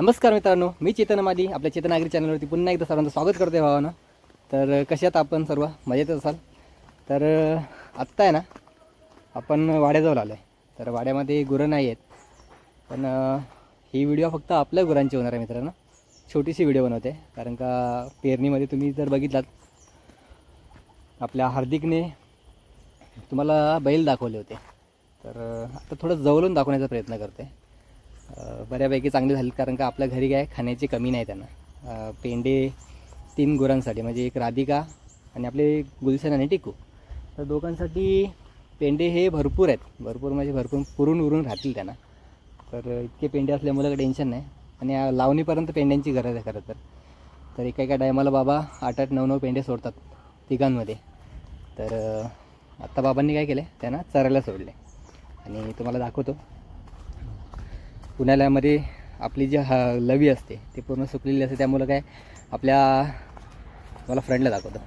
नमस्कार मित्रांनो मी चेतन माली आपल्या चेतनागरी चॅनलवरती पुन्हा एकदा सर्वांचं स्वागत करते भावानं. तर कशात आपण सर्व मजेत असाल? तर आत्ता आहे ना आपण वाड्याजवळ आलो आहे तर वाड्यामध्ये गुरं नाही आहेत. पण ही व्हिडिओ फक्त आपल्या गुरांची होणार आहे मित्रांनो. छोटीशी व्हिडिओ बनवते कारण का पेरणीमध्ये तुम्ही जर बघितलात आपल्या हार्दिकने तुम्हाला बैल दाखवले होते. तर आता थोडं जवळून दाखवण्याचा प्रयत्न करते बऱ्यापैकी चांगले झाली कारण का आपल्या घरी काय खाण्याची कमी नाही त्यांना. पेंडे तीन गुरांसाठी म्हणजे एक राधिका आणि आपले गुलशन आणि टिकू. तर दोघांसाठी पेंडे हे भरपूर आहेत. भरपूर म्हणजे भरपूर पुरून उरून राहतील त्यांना. तर इतके पेंडे असल्यामुळे काही टेन्शन नाही. आणि लावणीपर्यंत पेंड्यांची गरज आहे खरं तर. तर एका एका टायमाला बाबा आठ आठ नऊ नऊ पेंडे सोडतात तिघांमध्ये. तर आत्ता बाबांनी काय केलं त्यांना चरायला सोडले आणि तुम्हाला दाखवतो. उन्हाळ्यामध्ये आपली जी ह लवी असते ती पूर्ण सुकलेली असते. त्यामुळं काय आपल्या मला फ्रेंडला दाखवतो.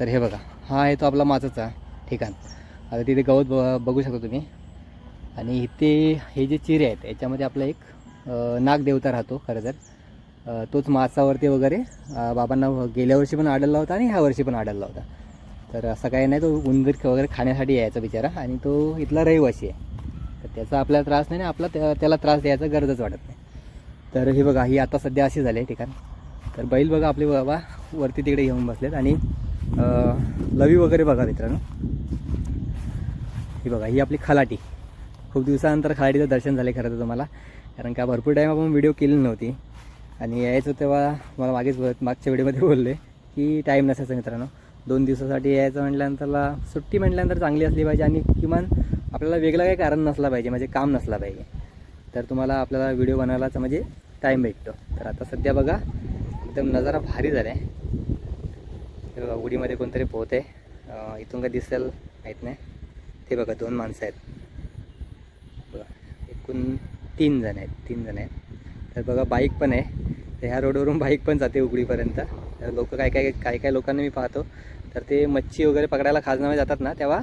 तर हे बघा हा आहे तो आपला माचाचा ठिकाण. आता तिथे गवत ब बघू शकता तुम्ही. आणि इथे हे जे चिरे आहेत याच्यामध्ये आपला एक नागदेवता राहतो खरं तर. तोच मासावरती वगैरे बाबांना गेल्या वर्षी पण आढळला होता आणि ह्या वर्षी पण आढळला होता. तर असं काही नाही तो उंदीर वगैरे खाण्यासाठी यायचा बिचारा. आणि तो इथला रहिवासी आहे. तर त्याचा आपल्याला त्रास नाही ना आपला त्याला त्रास द्यायचा गरजच वाटत नाही. तर हे बघा ही आता सध्या अशी झाली आहे ठिकाण. तर बैल बघा आपले बाबा वरती तिकडे घेऊन बसलेत आणि लवी वगैरे बघा मित्रांनो. ही बघा ही आपली खलाटी. खूप दिवसानंतर खलाटीचं दर्शन झालं खरं तर तुम्हाला. कारण का भरपूर टाईम आपण व्हिडिओ केली नव्हती. आणि यायचं तेव्हा मला मागेच मागच्या व्हिडिओमध्ये बोलले की टाईम नसायचा मित्रांनो. दोन दिवसासाठी यायचं म्हटल्यानंतरला सुट्टी म्हटल्यानंतर चांगली असली पाहिजे आणि किमान आपल्याला वेगळं काही कारण नसला पाहिजे म्हणजे काम नसला पाहिजे. तर तुम्हाला आपल्याला व्हिडिओ बनवायलाच म्हणजे टाईम भेटतो. तर आता सध्या बघा एकदम नजारा भारी झाला आहे बघा उडीमध्ये कोणतरी पोहत आहे. इथून काय दिसेल माहीत नाही. ते बघा दोन माणसं आहेत. बघा एकूण तीन जण आहेत तीन जण आहेत. तर बघा बाईक पण आहे. तर ह्या रोडवरून बाईक पण जाते उघडीपर्यंत तर लोक काय काय काय काय लोकांना मी पाहतो. तर ते मच्छी वगैरे पकडायला खाजनामध्ये जातात ना तेव्हा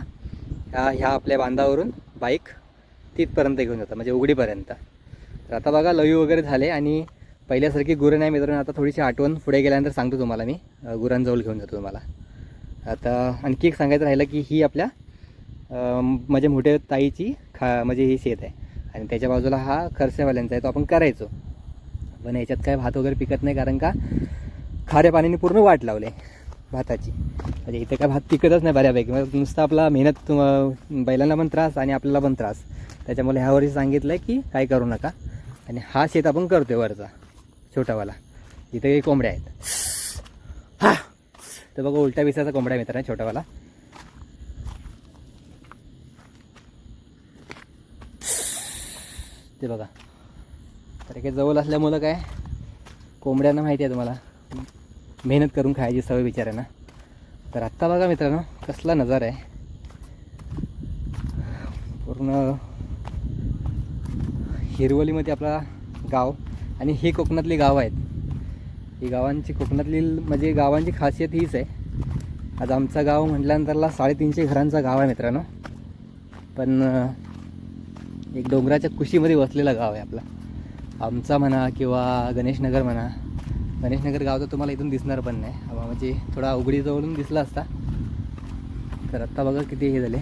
ह्या ह्या आपल्या बांधावरून बाईक तिथपर्यंत घेऊन जातात म्हणजे उघडीपर्यंत. तर आता बघा लवी वगैरे झाले आणि पहिल्यासारखी गुरं नाही मित्रांनो आता थोडीशी आठवण पुढे गेल्यानंतर सांगतो तुम्हाला मी. गुरांजवळ घेऊन जातो तुम्हाला. आता आणखी एक सांगायचं राहिलं की ही आपल्या म्हणजे मोठ्या ताईची खा म्हणजे ही शेत आहे. आणि त्याच्या बाजूला हा खरसेवाल्यांचा आहे तो आपण करायचो. पण याच्यात काय भात वगैरे पिकत नाही कारण का खाऱ्या पाण्याने पूर्ण वाट लावले. भाताची. म्हणजे इथं काय भात पिकतच नाही बऱ्यापैकी. मग नुसतं आपला मेहनत तुम- बैलांना पण त्रास आणि आपल्याला पण त्रास. त्याच्यामुळे ह्या वर्षी सांगितलं आहे की काय करू नका. आणि हा शेत आपण करतोय वरचा छोटावाला. इथे काही कोंबड्या आहेत. हा! तर बघा उलट्या विसाचा कोंबड्या मित्र मित्रांनो छोटावाला. ते बघा. तर काही जवळ असल्यामुळं काय कोंबड्यांना माहिती आहे तुम्हाला. मेहनत करून खायची सवय बिचाऱ्यांना तर आत्ता बघा मित्रांनो कसला नजारा आहे. पूर्ण हिरवलीमध्ये आपला गाव आणि हे कोकणातली गाव आहेत. ही गावांची कोकणातली म्हणजे गावांची खासियत हीच आहे. आज आमचा गाव म्हटल्यानंतरला साडेतीनशे घरांचा गाव आहे मित्रांनो. पण एक डोंगराच्या कुशीमध्ये वसलेला गाव आहे आपला. आमचा म्हणा किंवा गणेशनगर म्हणा गणेशनगर गाव तर तुम्हाला इथून दिसणार पण नाही. अं, म्हणजे थोडा उघडीजवळून दिसला असता. तर आत्ता बघा किती हे झाले.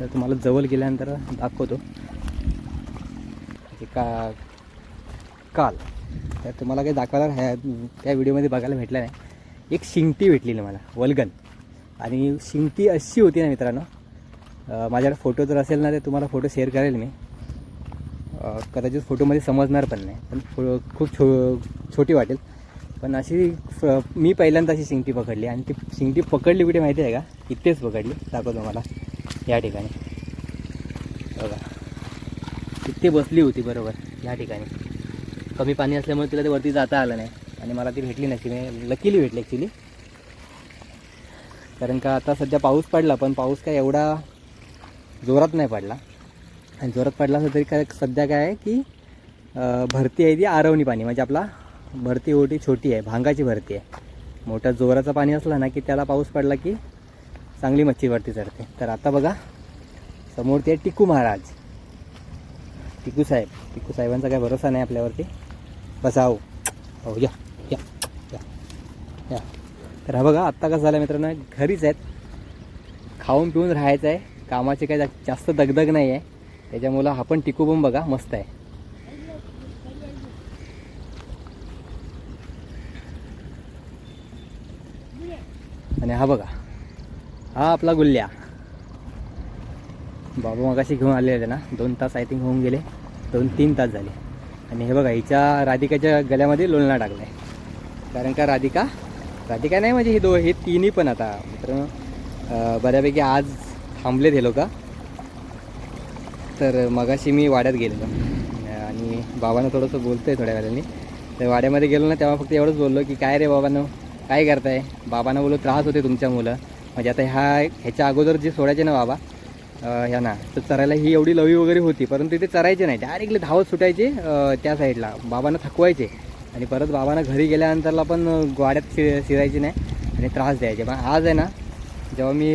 तर तुम्हाला जवळ गेल्यानंतर दाखवतो. म्हणजे का काल. तर तुम्हाला काही दाखवायला ह्या त्या व्हिडिओमध्ये बघायला भेटलं नाही. एक शिंगटी भेटलेली मला वल्गन. आणि शिंगटी अशी होती ना मित्रांनो. माझ्याकडे फोटो जर असेल ना तर तुम्हाला फोटो शेअर करेल मी. कदाचित फोटोमध्ये समजणार पण नाही. पण फो खूप छो छोटी वाटेल. पण अशी फ- मी पहिल्यांदा अशी शिंगटी पकडली आणि ती शिंगटी पकडली कुठे माहिती आहे का? इथेच पकडली. दाखवतो मला या ठिकाणी. बघा. इथे बसली होती बरोबर. या ठिकाणी. कमी पाणी असल्यामुळे तिला ते वरती जाता आलं नाही. आणि मला ती भेटली नाही लकीली भेटली ॲक्च्युली कारण का आता सध्या पाऊस पडला पण पाऊस काय एवढा जोरात नाही पडला. आणि जोरात पडला असं तरी काय सध्या काय आहे की भरती आहे ती आरवणी पाणी. म्हणजे आपला भरती ओटी छोटी आहे भांगाची भरती आहे. मोठा जोराचा पाणी असला ना की त्याला पाऊस पडला की चांगली मच्छी वरती चढते. तर आता बघा समोर ते टिकू महाराज. टिकू साहेब. टिकू साहेबांचा काय भरोसा नाही आपल्यावरती. बसाव हो. हो. या या या या. तर हा बघा आत्ता कसं झालं मित्रांनो घरीच आहेत. खाऊन पिऊन राहायचं आहे. कामाची काही जास्त दगदग नाही आहे त्याच्यामुळं हा पण टिकू पण बघा मस्त आहे. आणि हा बघा हा आपला गुल्ल्या. बाबा मगाशी घेऊन आलेले होते ना दोन तास आय थिंक होऊन गेले दोन तीन तास झाले. आणि हे बघा हिच्या राधिकाच्या गळ्यामध्ये लोलना टाकला आहे कारण का राधिका राधिका नाही म्हणजे हे दो हे तिन्ही पण आता मित्रांनो बऱ्यापैकी आज थांबलेत हे लोक. तर मगाशी मी वाड्यात गेलेलो. आणि बाबांना थोडंसं बोलतो आहे थोड्या वेळाने. तर वाड्यामध्ये गेलो ना तेव्हा फक्त एवढंच बोललो की काय रे बाबांनो? काय करताय? बाबांना बोललो त्रास होते तुमच्या मुलं. म्हणजे आता ह्या ह्याच्या अगोदर जे सोडायचे ना बाबा ह्या ना तर चरायला ही एवढी लवी वगैरे होती परंतु ते चरायचे नाही. डायरेक्टली धावत सुटायचे त्या साईडला. बाबांना थकवायचे. आणि परत बाबांना घरी गेल्यानंतरला पण वाड्यात शि शिरायचे नाही आणि त्रास द्यायचे. पण आज आहे ना जेव्हा मी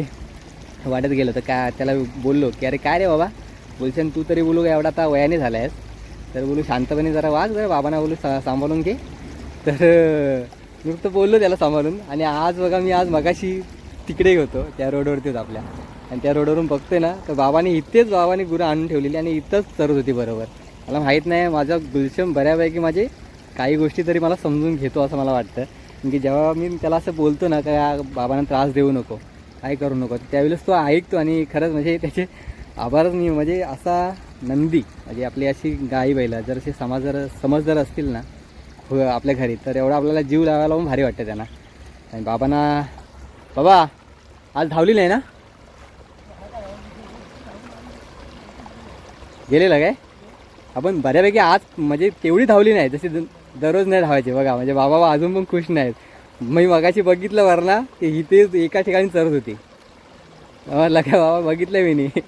वाड्यात गेलो तर काय त्याला बोललो की अरे काय रे बाबा? बोलशन तू तरी बोलू का? एवढा आता वयाने झाला आहेस तर बोलू शांतपणे जरा वाच जरा बाबांना बोलू सा सांभाळून घे. तर नुकतं मी बोललो त्याला सांभाळून. आणि आज बघा मी आज मगाशी तिकडे होतो त्या रोडवरतीच आपल्या. आणि त्या रोडवरून बघतोय ना तर बाबाने इथेच बाबाने गुरं आणून ठेवलेली आणि इथंच चरत होती बरोबर. मला माहीत नाही माझा गुलशन बऱ्यापैकी माझे काही गोष्टी तरी मला समजून घेतो असं मला वाटतं. कारण की जेव्हा मी त्याला असं बोलतो ना का या बाबांना त्रास देऊ नको काय करू नको त्यावेळेस तो ऐकतो आणि खरंच म्हणजे त्याचे आभारच नाही म्हणजे असा नंदी म्हणजे आपली अशी गाई बैला जर असे समाज जर समज जर असतील ना हो आपल्या घरी तर एवढा आपल्याला जीव लावायला पण भारी वाटतं त्यांना. आणि बाबांना बाबा आज धावली नाही ना? गेलेलं काय? आपण बऱ्यापैकी आज म्हणजे तेवढी धावली नाही जशी द- दररोज नाही धावायची बघा म्हणजे बाबा अजून पण खुश नाहीत. मी मगाशी बघितलं वरना की इथे एका ठिकाणी चरत होती. लगा बाबा बघितलं मी नाही.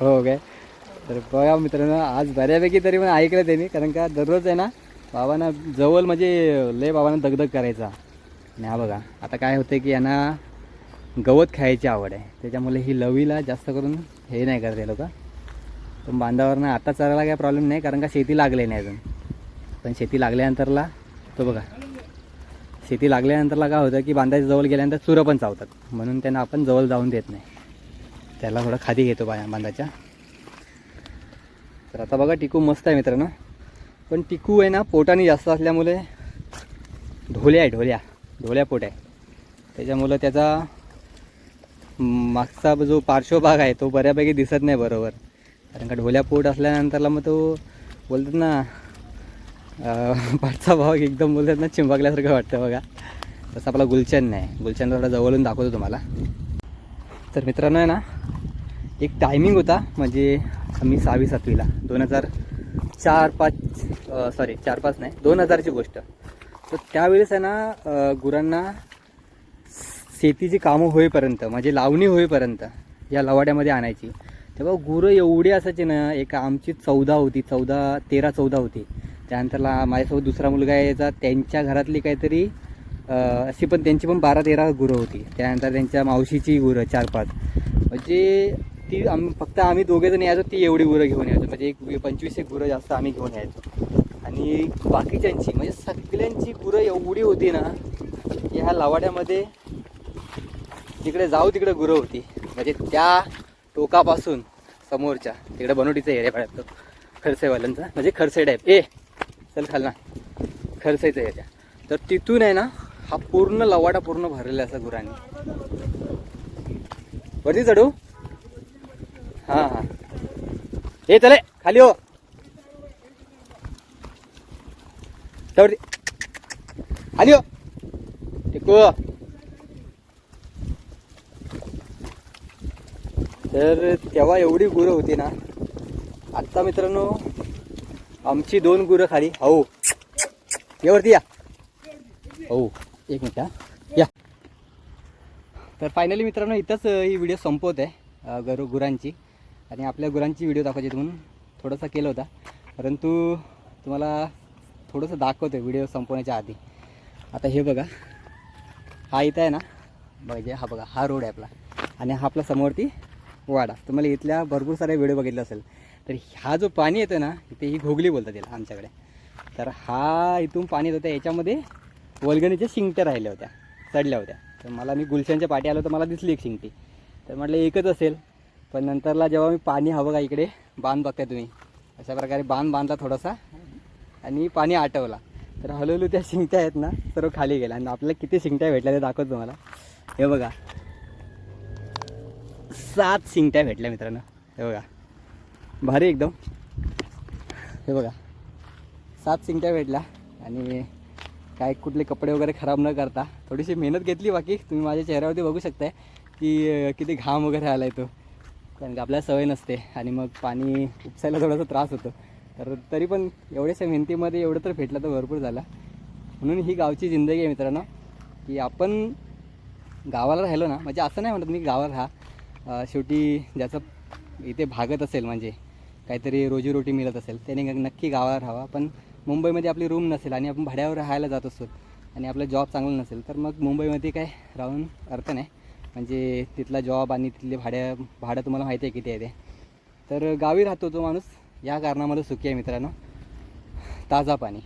हो, हो काय? तर बघा मित्रांनो आज बऱ्यापैकी तरी पण ऐकलं त्यांनी कारण का दररोज आहे ना बाबांना जवळ म्हणजे लय बाबांना दगदग करायचा. आणि हा बघा आता काय होतं की यांना गवत खायची आवड आहे. त्याच्यामुळे ही लवीला जास्त करून हे नाही करते लोक. पण बांधावरनं आता चरायला काय प्रॉब्लेम नाही कारण का शेती लागले नाही अजून. पण शेती लागल्यानंतरला तो बघा शेती लागल्यानंतरला काय होतं की बांधाच्या जवळ गेल्यानंतर चुरं पण चावतात. म्हणून त्यांना आपण जवळ जाऊन देत नाही. त्याला थोडं खादी घेतो बा बांधाच्या. तर आता बघा टिकू मस्त आहे मित्रांनो. पण टिकू आहे ना पोटाने जास्त असल्यामुळे ढोल्या आहे ढोल्या. ढोल्या पोट आहे. त्याच्यामुळं त्याचा मागचा जो पार्श्वभाग आहे तो बऱ्यापैकी दिसत नाही बरोबर. कारण का ढोल्या पोट असल्यानंतरला मग तो बोलतात ना पाठचा भाग एकदम बोलतात ना चिंबाकल्यासारखं वाटतं बघा. तसं आपला गुलचन नाही. गुलचन थोडा जवळून दाखवतो तुम्हाला. तर मित्रांनो आहे ना एक टायमिंग होता म्हणजे आम्ही सहावी सातवीला दोन हजार चार पाच सॉरी चार पाच नाही दोन हजारची गोष्ट. तर त्यावेळेस आहे ना गुरांना शेतीची कामं होईपर्यंत म्हणजे लावणी होईपर्यंत या लवाड्यामध्ये आणायची. तेव्हा गुरं एवढी असायची ना एक आमची चौदा होती चौदा तेरा चौदा होती. त्यानंतरला माझ्यासोबत दुसरा मुलगा यायचा त्यांच्या घरातली काहीतरी अशी पण त्यांची पण बारा तेरा गुरं होती. त्यानंतर त्यांच्या मावशीची गुरं चार पाच. म्हणजे ती आम फक्त आम्ही दोघे जण यायचो ती एवढी गुरं घेऊन यायचो. म्हणजे एक पंचवीस एक गुरं जास्त आम्ही घेऊन यायचो. आणि बाकीच्यांची म्हणजे सगळ्यांची गुरं एवढी होती ना की ह्या लवाड्यामध्ये तिकडे जाऊ तिकडे गुरं होती. म्हणजे त्या टोकापासून समोरच्या तिकडे बनवटीचा एरिया पडतो खरसेवाल्यांचा म्हणजे खरसे टाईप. ए! चल खाल ना. याच्या. तर तिथून आहे ना हा पूर्ण लवाडा पूर्ण भरलेला असा गुरांनी. वरती चढू? हां हां. हे चले खाली हो. खाली हो. टिकू. तर तेव्हा एवढी गुरं होती ना. आत्ता मित्रांनो आमची दोन गुरं खाली. हो यावरती या. हो एक मिनिट हा. या. तर फायनली मित्रांनो इथंच ही व्हिडिओ संपवत आहे गरु गुरांची. आणि आपल्या गुरांची व्हिडिओ दाखवायची म्हणून थोडासा केला होता. परंतु तुम्हाला थोडंसं दाखवतो आहे व्हिडिओ संपवण्याच्या आधी. आता हे बघा. हा इथं आहे ना. म्हणजे हा बघा. हा रोड आहे आपला. आणि हा आपला समोरती वाडा. तुम्हाला इथल्या भरपूर सारे व्हिडिओ बघितले असेल. तर हा जो पाणी येतं ना इथे ही घोगली बोलतात त्याला आमच्याकडे. तर हा इथून पाणी येतं याच्यामध्ये वलगणीच्या शिंगट्या राहिल्या होत्या चढल्या होत्या. तर मला मी गुलशनच्या पाठी आलो तर मला दिसली एक शिंगटी. तर म्हटलं एकच असेल पण नंतरला जेव्हा मी पाणी हवं का इकडे बांध बघताय तुम्ही. अशा प्रकारे बांध बांधला थोडासा आणि पाणी आटवला. तर हळूहळू त्या शिंगट्या आहेत ना सर्व खाली गेल्या. आणि आपल्याला किती शिंगट्या भेटल्या ते दाखवतो तुम्हाला. हे बघा. सात शिंगट्या भेटल्या मित्रांनो. हे बघा. भारी एकदम. हे बघा. सात शिंगट्या भेटल्या आणि काय कुठले कपडे वगैरे खराब न करता थोडीशी मेहनत घेतली बाकी. तुम्ही माझ्या चेहऱ्यावरती बघू शकताय की किती घाम वगैरे आला आहे तो. कारण की आपल्याला सवय नसते आणि मग पाणी उपसायला थोडासा त्रास होतो. तर तरी पण एवढ्याशा मेहनतीमध्ये एवढं तर भेटलं तर भरपूर झाला. म्हणून ही गावची जिंदगी आहे मित्रांनो की आपण गावाला राहिलो ना म्हणजे असं नाही म्हणत मी गावाला राहा. शेवटी ज्याचं इथे भागत असेल म्हणजे काहीतरी रोजीरोटी मिळत असेल. त्याने नक्की गावाला राहावा. पण मुंबईमध्ये आपली रूम नसेल आणि आपण भाड्यावर राहायला जात असतो आणि आपला जॉब चांगला नसेल तर मग मुंबईमध्ये काय राहून अर्थ नाही. म्हणजे तिथला जॉब आणि तिथले भाड्या भाडं तुम्हाला माहिती आहे किती आहे ते. तर गावी राहतो तो माणूस. या कारणामध्ये सुखी आहे मित्रांनो. ताजा पाणी.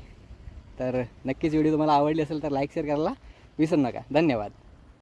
तर नक्कीच व्हिडिओ तुम्हाला आवडली असेल तर लाईक शेअर करायला विसरू नका. धन्यवाद.